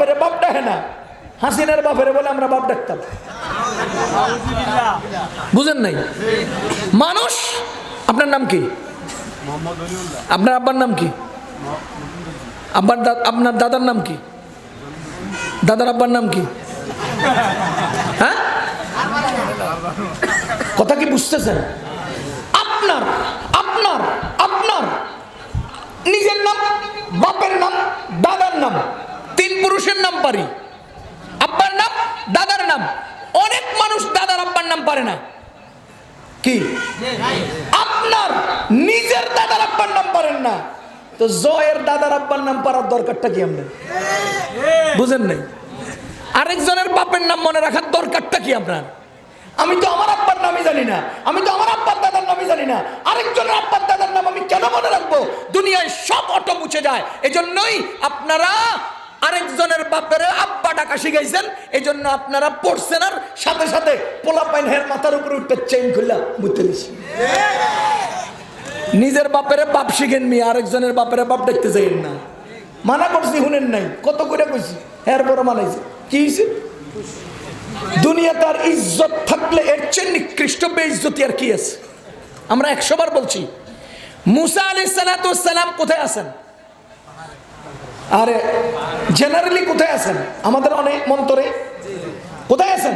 বাপেরে বাপ ডাকে না। হাসিনার বাপেরে বলে আমরা বাপ ডাকতাম বুঝেন নাই? মানুষ, আপনার নাম কি? আপনার আব্বার নাম কি? আব্বার আপনার দাদার নাম কি? দাদার আব্বার নাম কি? হ্যাঁ? কথা কি বুঝতেছেন? আপনার আপনার আপনার। নিজের নাম, বাপের নাম, দাদার নাম। পারি। আব্বার নাম দাদার নাম। অনেক মানুষ দাদার আব্বার নাম পারে না। কি? আপনার নিজের দাদার আব্বার নাম পারেন না। তো জয়ের দাদার আব্বার নাম পারার দরকারটা কি আপনার? বুঝেন নাই? আরেকজনের বাপের নাম মনে রাখার দরকারটা কি আপনার? আমি তো আমার আব্বার নামই জানি না। আমি তো আমার আব্বার দাদার নামই জানি না। আরেকজনের আব্বার দাদার নাম আমি কেন মনে রাখব? দুনিয়ায় সব অটো মুছে যায়। এজন্যই আপনারা আরেকজনের বাপের আব্বা ডাকা শিখাইছেন এই জন্য আপনারা পড়ছেন আর সাথে সাথে পোলা পাইন হের মাথার উপরে উঠতে চেইন খুললা দিছি নিজের বাপেরে বাপ শিখেন মি, আরেকজনের বাপেরে বাপ দেখতে চাইেন না। মানা করছি, শুনেন নাই, কত করে কইছি এর বড় মানাইছে কি হয়েছে দুনিয়া তার ইজ্জত থাকলে এর চেয়ে নিকৃষ্ট বেইজ্জতি আর কি আছে? আমরা একশোবার বলছি, মুসা আলি সালাম কোথায় আছেন? আরে জেনারেলি কোথায় আছেন? আমাদের অনেক মন্তরে। কোথায় আছেন?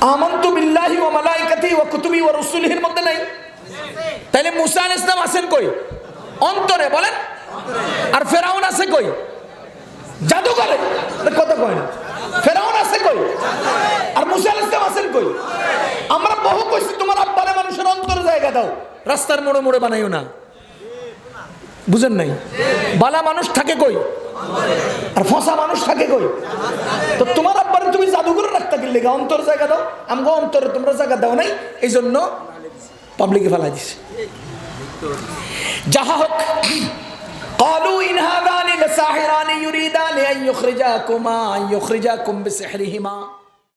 আমন্তু বিল্লাহি ওয়া মালাইকাতি ওয়া কুতুবি ওয়া রুসুলিহির মধ্যে নাই? তাইলে মুসা আল ইসলাম আছেন কই? অন্তরে, বলেন। আর ফেরাউন আছে কই? জাদু করে কথা কয় না? ফেরাউন আছে কই? আর মুসা আল ইসলাম আছেন কই? আমরা বহু কইছি, তোমার আব্বারে মানুষের অন্তরে জায়গা দাও। রাস্তার মোড়ে মোড়ে বানাইও না। বুঝেন নাই বালা মানুষ থাকে কই আর ফসা মানুষ থাকে কই তো তোমার আব্বারে তুমি জাদুঘরে রাখতে গেলে অন্তর জায়গা দাও আমাকে অন্তরে তোমরা জায়গা দাও নাই এই জন্য পাবলিকে ফেলাই দিছে যাহা হোক قالوا إن هذان لساحران يريدان أن يخرجاكما أن يخرجاكم بسحرهما